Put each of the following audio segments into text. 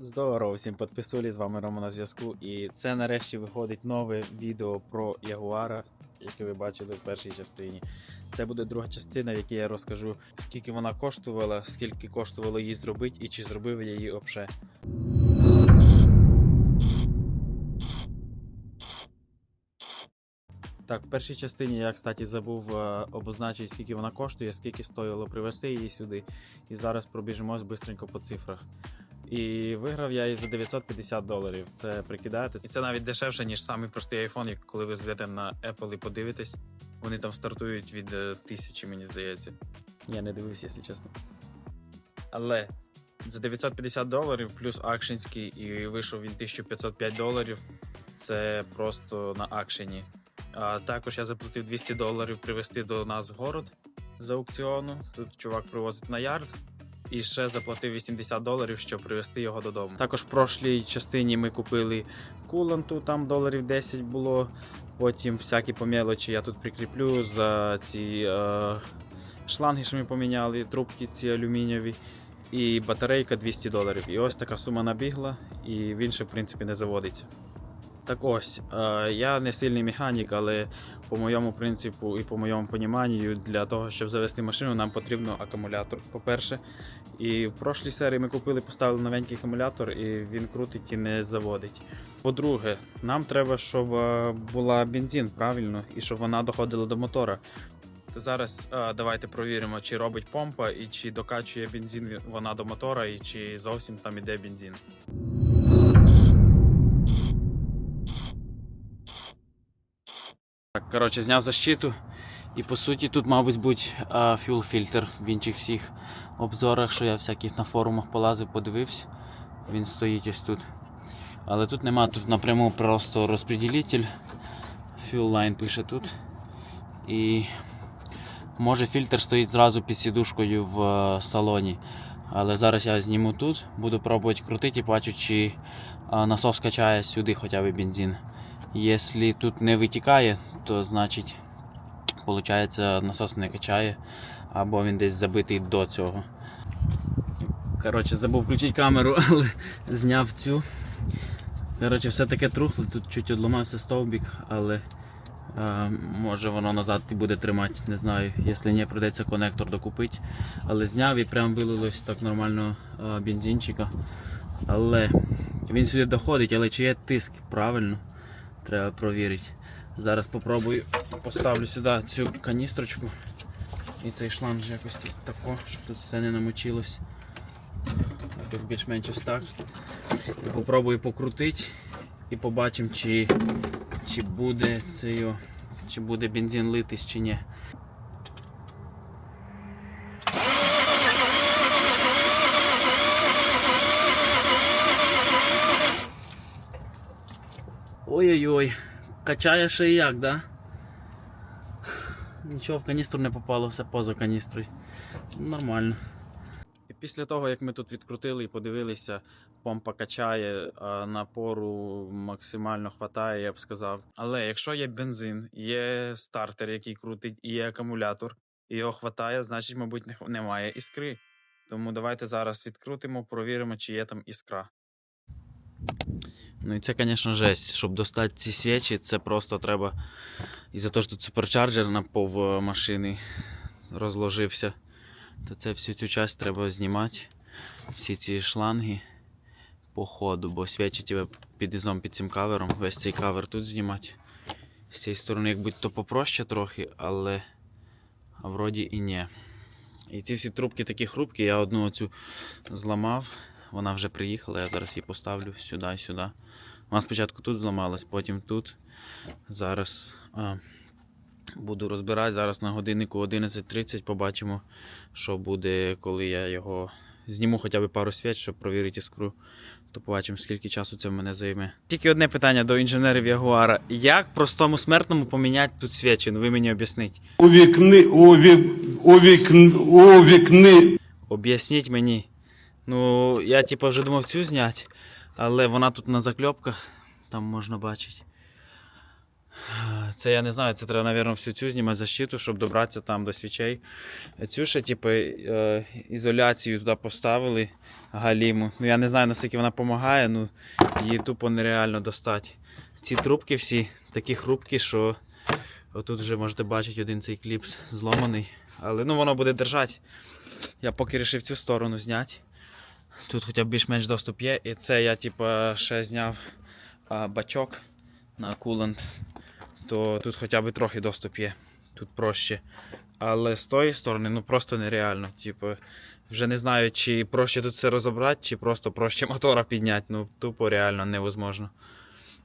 Здорово, всім підписулі, з вами Рома на зв'язку. І це нарешті виходить нове відео про Ягуара, яке ви бачили в першій частині. Це буде друга частина, в якій я розкажу, скільки вона коштувала, скільки коштувало її зробити і чи зробив я її обше. Так, в першій частині я, кстати, забув е, обозначити, скільки вона коштує, скільки стоїло привезти її сюди. І зараз пробіжимось швидко по цифрах. І виграв я її за 950 доларів. Це прикидаєте? І це навіть дешевше, ніж самий простий iPhone, як коли ви зведете на Apple і подивитесь. Вони там стартують від е, тисячі, мені здається. Я не дивився, якщо чесно. Але за 950 доларів плюс акшенський, і вийшов він 1505 доларів. Це просто на акшені. А також я заплатив 200 доларів привезти до нас в город з аукціону. Тут чувак привозить на ярд. І ще заплатив 80 доларів, щоб привезти його додому. Також в прошлій частині ми купили куланту, там доларів 10 було. Потім всякі по мелочі я тут прикріплю за ці е, шланги, що ми поміняли, трубки ці алюмінієві. І батарейка 200 доларів. І ось така сума набігла, і він ще в принципі не заводиться. Так ось, е, я не сильний механік, але по моєму принципу і по моєму поніманню, для того, щоб завести машину, нам потрібен акумулятор, по-перше. І в прошлій серії ми купили, поставили новенький акумулятор, і він крутить і не заводить. По-друге, нам треба, щоб е, була бензин правильно, і щоб вона доходила до мотора. То зараз е, давайте провіримо, чи робить помпа, і чи докачує бензин вона до мотора, і чи зовсім там іде бензин. Так, коротше, зняв защиту. І по суті тут, мабуть, бути фюл фільтр в інших всіх обзорах, що я всяких на форумах полазив, подивився. Він стоїть ось тут. Але тут нема, тут напряму просто розподілитель. Fuel line пише тут. І може фільтр стоїть зразу під сідушкою в е, салоні. Але зараз я зніму тут, буду пробувати крутити і бачу, чи насос качає сюди хоча б бензин. Якщо тут не витікає, то значить Получається, насос не качає, або він десь забитий до цього. Коротше, забув включити камеру, але зняв цю. Коротше, все таке трухло, тут чуть одламався стовбик, але може воно назад і буде тримати, не знаю. Якщо ні, прийдеться конектор докупити. Але зняв і прям вилилось так нормально бензинчика. Але він сюди доходить, але чи є тиск правильно, треба провірити. Зараз попробую поставлю сюди цю каністрочку і цей шланг якось тут тако, щоб тут все не намочилось. Більш-менш так. Попробую покрутити і побачимо, чи, чи буде цей, чи буде бензин литись чи ні. Качає ще і як, да? Нічого в каністру не попало, все поза каністрою. Нормально. І після того, як ми тут відкрутили і подивилися, помпа качає, а напору максимально хватає, я б сказав. Але якщо є бензин, є стартер, який крутить, і є акумулятор, і його хватає, значить, мабуть, немає іскри. Тому давайте зараз відкрутимо, провіримо, чи є там іскра. Ну і це, звісно, жесть. Щоб достати ці свічі, це просто треба. І за те, що тут суперчарджер на пов е, машини розложився, то це всю цю часть треба знімати. Всі ці шланги по ходу, бо свічі тебе під ізом під цим кавером. Весь цей кавер тут знімати. З цієї сторони, як будь то попроще трохи, але а вроді і ні. І ці всі трубки такі хрупкі, я одну оцю зламав. Вона вже приїхала, я зараз її поставлю сюди і сюди. Вона спочатку тут зламалась, потім тут. Зараз а, буду розбирати. Зараз на годиннику 11.30 побачимо, що буде, коли я його зніму хоча б пару свіч, щоб провірити іскру. То побачимо, скільки часу це в мене займе. Тільки одне питання до інженерів Ягуара. Як простому смертному поміняти тут свічі? Ну ви мені об'ясніть. У вікни, у вік, у вікни, у вікни. Об'ясніть мені. Ну, я типу вже думав цю зняти, але вона тут на закльопках, там можна бачити. Це я не знаю, це треба, мабуть, всю цю знімати защиту, щоб добратися там до свічей. Цю ще, типу, е, ізоляцію туди поставили галіму. Ну я не знаю, наскільки вона допомагає, ну її тупо нереально достати. Ці трубки всі такі хрупкі, що отут вже можете бачити один цей кліпс зломаний. Але ну воно буде держати. Я поки вирішив цю сторону зняти. Тут хоча б більш-менш доступ є. І це я типу, ще зняв бачок на кулант, то тут хоча б трохи доступ є. Тут проще. Але з тої сторони ну просто нереально. Типу, вже не знаю, чи проще тут все розібрати, чи просто проще мотора підняти. Ну, тупо реально невозможно.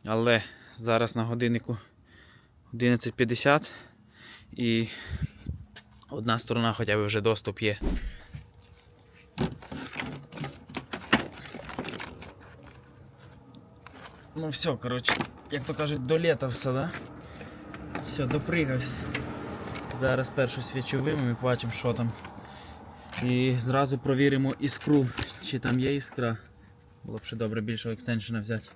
Але зараз на годиннику 11.50 і одна сторона хоча б вже доступ є. Ну все, коротше, як то кажуть, до літа все, да? Все, допригався. Зараз першу свічу виймемо і побачимо, що там. І зразу провіримо іскру, чи там є іскра. Було б ще добре більшого екстеншена взяти.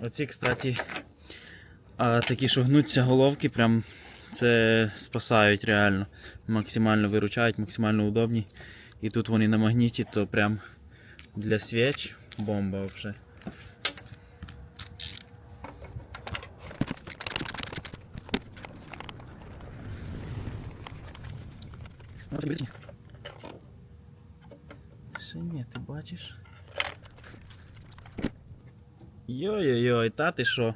Оці, кстати, а, такі, що гнуться головки, прям це спасають реально. Максимально виручають, максимально удобні. І тут вони на магніті, то прям для свіч бомба взагалі. Ще ні, ти бачиш? Йой-йой-йой, та ти що?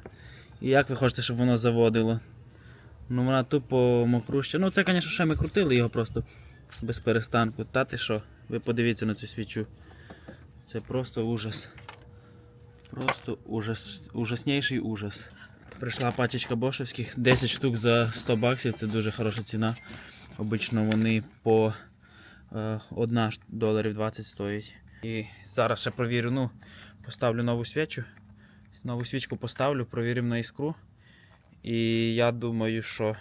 І як ви хочете, щоб воно заводило? Ну вона тупо мокруща. Ну це, звісно, ще ми крутили його просто без перестанку. Та ти що? Ви подивіться на цю свічу. Це просто ужас. Просто ужас. Ужасніший ужас. Прийшла пачечка бошевських, 10 штук за 100 баксів, це дуже хороша ціна. Обично вони по е, 1 доларів 20 стоять. І зараз ще провірю, ну, поставлю нову свічу. Нову свічку поставлю, провіримо на іскру. І я думаю, що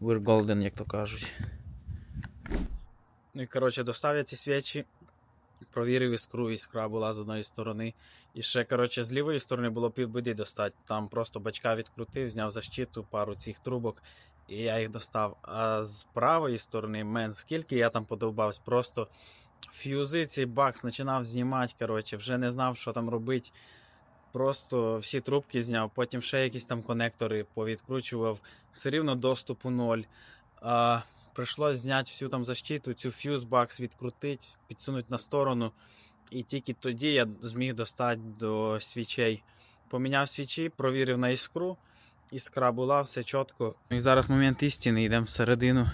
we're golden, як то кажуть. Ну і коротше, достав я ці свічі, провірив іскру, іскра була з одної сторони. І ще, коротше, з лівої сторони було півбіди достати. Там просто бачка відкрутив, зняв защиту, пару цих трубок, і я їх достав. А з правої сторони, мен, скільки я там подовбався, просто ф'юзи цей бакс починав знімати. Коротше, вже не знав, що там робити. Просто всі трубки зняв, потім ще якісь там конектори повідкручував, все рівно доступу ноль. А, прийшлось зняти всю там защиту, цю фьюзбакс відкрутити, підсунути на сторону. І тільки тоді я зміг достати до свічей. Поміняв свічі, провірив на іскру. Іскра була, все чітко. І зараз момент істини, йдемо всередину.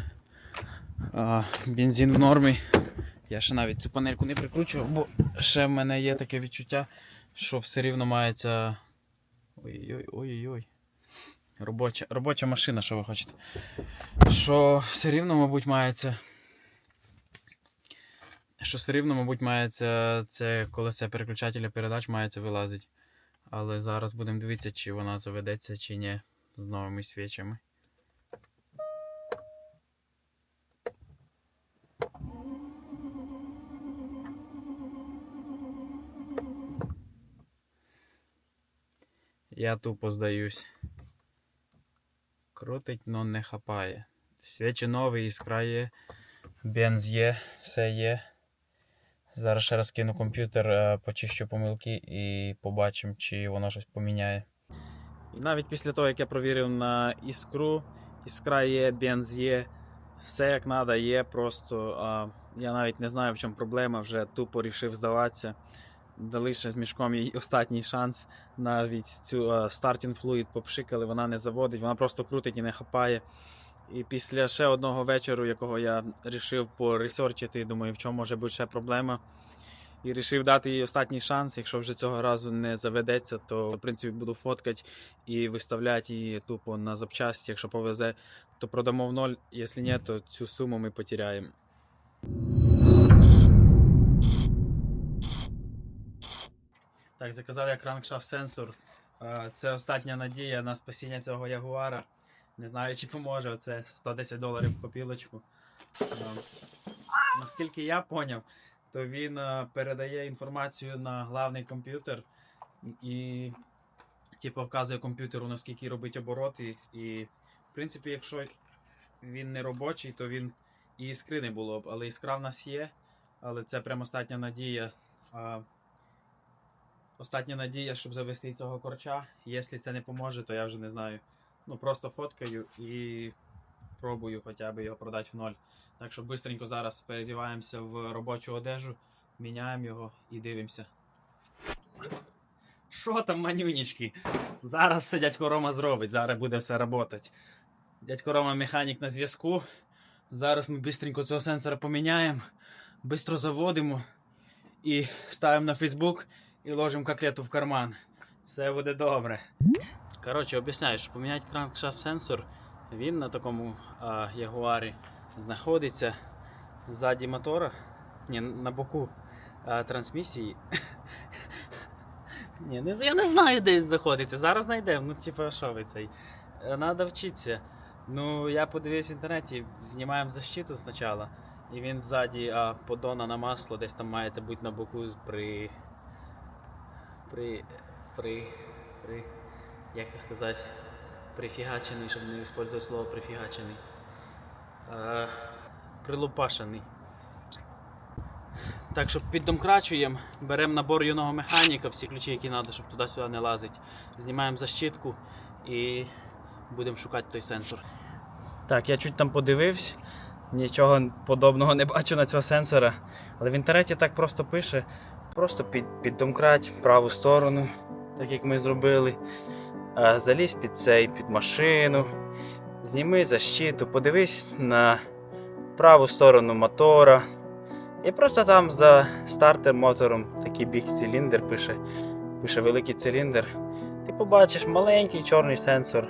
А, бензин в нормі. Я ще навіть цю панельку не прикручував, бо ще в мене є таке відчуття що все рівно мається. Ой-ой-ой, ой-ой-ой. Робоча, робоча машина, що ви хочете. Що все рівно, мабуть, мається. Що все рівно, мабуть, мається це колесо переключателя передач мається вилазить. Але зараз будемо дивитися, чи вона заведеться, чи ні з новими свічами. Я тупо здаюсь. Крутить, но не хапає. Свічі нові, іскра є, бенз є, все є. Зараз ще раз кину комп'ютер, е, почищу помилки і побачимо, чи воно щось поміняє. І навіть після того, як я провірив на іскру, іскра є, бенз є, все як треба є, просто а, я навіть не знаю, в чому проблема, вже тупо рішив здаватися. Дали ще з мішком їй останній шанс. Навіть цю стартінг флуїд попшикали, вона не заводить, вона просто крутить і не хапає. І після ще одного вечору, якого я вирішив поресерчити, думаю, в чому може бути ще проблема. І вирішив дати їй останній шанс. Якщо вже цього разу не заведеться, то в принципі буду фоткати і виставляти її тупо на запчасті. Якщо повезе, то продамо в ноль. Якщо ні, то цю суму ми потеряємо. Так, заказав я кранкшафт сенсор. Е, Це остання надія на спасіння цього ягуара. Не знаю, чи поможе. Це 110 доларів копілочку. Е, Наскільки я поняв, то він е, передає інформацію на главний комп'ютер і типу, вказує комп'ютеру, наскільки робить обороти. І, в принципі, якщо він не робочий, то він і іскри не було б. Але іскра в нас є. Але це прям остання надія. Остання надія, щоб завести цього корча. Якщо це не поможе, то я вже не знаю. Ну просто фоткаю і пробую хоча б його продати в ноль. Так що швидко зараз передіваємося в робочу одежу, міняємо його і дивимося. Що там, манюнічки? Зараз все дядько Рома зробить, зараз буде все працювати. Дядько Рома механік на зв'язку. Зараз ми швидко цього сенсора поміняємо, швидко заводимо і ставимо на Фейсбук і ложимо котлету в карман. Все буде добре. Коротше, об'ясняю, що поміняти кранкшафт сенсор, він на такому а, ягуарі знаходиться ззаді мотора, ні, на боку а, трансмісії. Ні, не, я не знаю, де він знаходиться. Зараз знайдемо. Ну, типа, що ви цей? Е, Надо вчитися. Ну, я подивився в інтернеті, знімаємо защиту спочатку. І він ззаді а, подона на масло десь там має бути на боку при. При. При. При. Як це сказати? Прифігачений, щоб не використовувати слово прифігачений. Прилупашений. Так що піддомкрачуємо, беремо набор юного механіка, всі ключі, які треба, щоб туди-сюди не лазить. Знімаємо защитку і будемо шукати той сенсор. Так, я чуть там подивився, нічого подобного не бачу на цього сенсора. Але в інтернеті так просто пише: просто під, піддомкрат праву сторону, так як ми зробили. Залізь під цей, під машину, зніми защиту, подивись на праву сторону мотора. І просто там за стартер мотором такий бік циліндр пише, пише великий циліндр. Ти побачиш маленький чорний сенсор.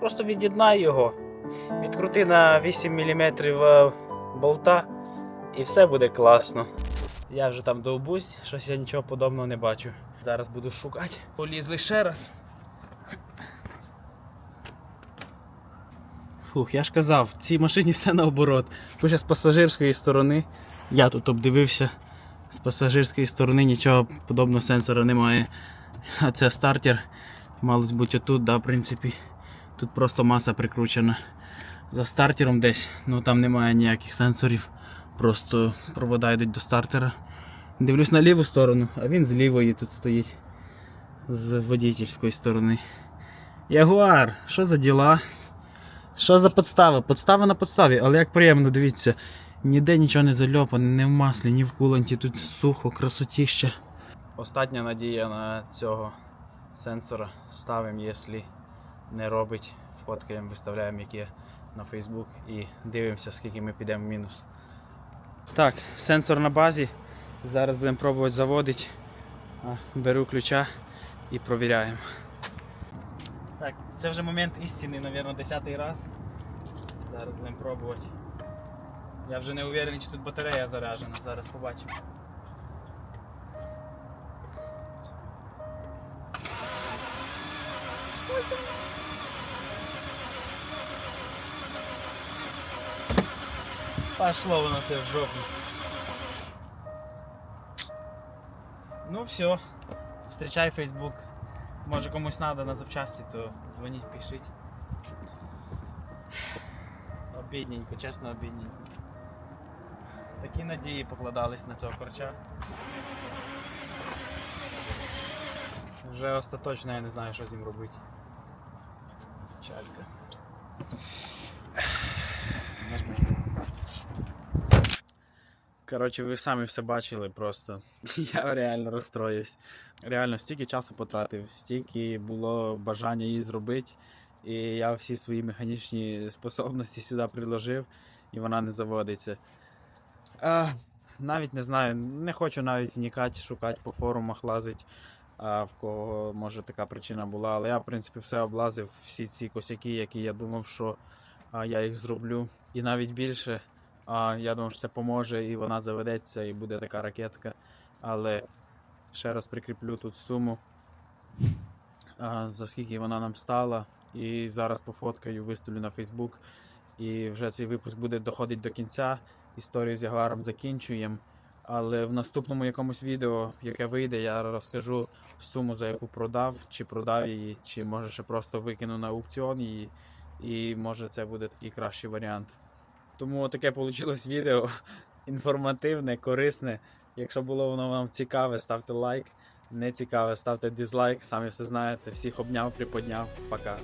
Просто від'єднай його, відкрути на 8 мм болта і все буде класно. Я вже там довбусь, щось я нічого подобного не бачу. Зараз буду шукати. Полізли ще раз. Фух, я ж казав, в цій машині все наоборот. Пише з пасажирської сторони. Я тут обдивився. З пасажирської сторони нічого подобного сенсора немає. А це стартер. Мало бути отут, да, в принципі. Тут просто маса прикручена. За стартером десь, ну там немає ніяких сенсорів. Просто провода йдуть до стартера. Дивлюсь на ліву сторону, а він з лівої тут стоїть. З водительської сторони. Ягуар, що за діла? Що за подстава? Подстава на подставі, але як приємно, дивіться. Ніде нічого не зальопане, не в маслі, ні в куланті, тут сухо, красотіще. Остання надія на цього сенсора ставимо, якщо не робить, фоткаємо, виставляємо яке на Facebook і дивимося, скільки ми підемо в мінус. Так, сенсор на базі. Зараз будемо пробувати заводити. Беру ключа і провіряємо. Так, це вже момент істини, мабуть, десятий раз. Зараз будемо пробувати. Я вже не впевнений, чи тут батарея заряджена, зараз побачимо. Пошло воно все в жопу. Ну все. Встречай Facebook. Може комусь треба на запчасті, то дзвоніть, пишіть. Обідненько, чесно обідненько. Такі надії покладались на цього корча. Вже остаточно я не знаю, що з ним робити. Печалька. Коротше, ви самі все бачили просто. Я реально розстроївся. Реально, стільки часу потратив, стільки було бажання її зробити. І я всі свої механічні способності сюди приложив, і вона не заводиться. А, навіть не знаю, не хочу навіть вникати, шукати по форумах, лазити, а, в кого може така причина була. Але я, в принципі, все облазив, всі ці косяки, які я думав, що а, я їх зроблю. І навіть більше. А, я думав, що це поможе, і вона заведеться, і буде така ракетка. Але ще раз прикріплю тут суму, а, за скільки вона нам стала. І зараз пофоткаю, виставлю на Facebook. І вже цей випуск буде доходити до кінця. історію з Ягуаром закінчуємо. Але в наступному якомусь відео, яке вийде, я розкажу суму, за яку продав, чи продав її, чи може ще просто викину на аукціон її. І може це буде такий кращий варіант. Тому таке вийшло відео інформативне, корисне. Якщо було воно вам цікаве, ставте лайк. Не цікаве, ставте дизлайк, самі все знаєте. Всіх обняв, приподняв. Пока.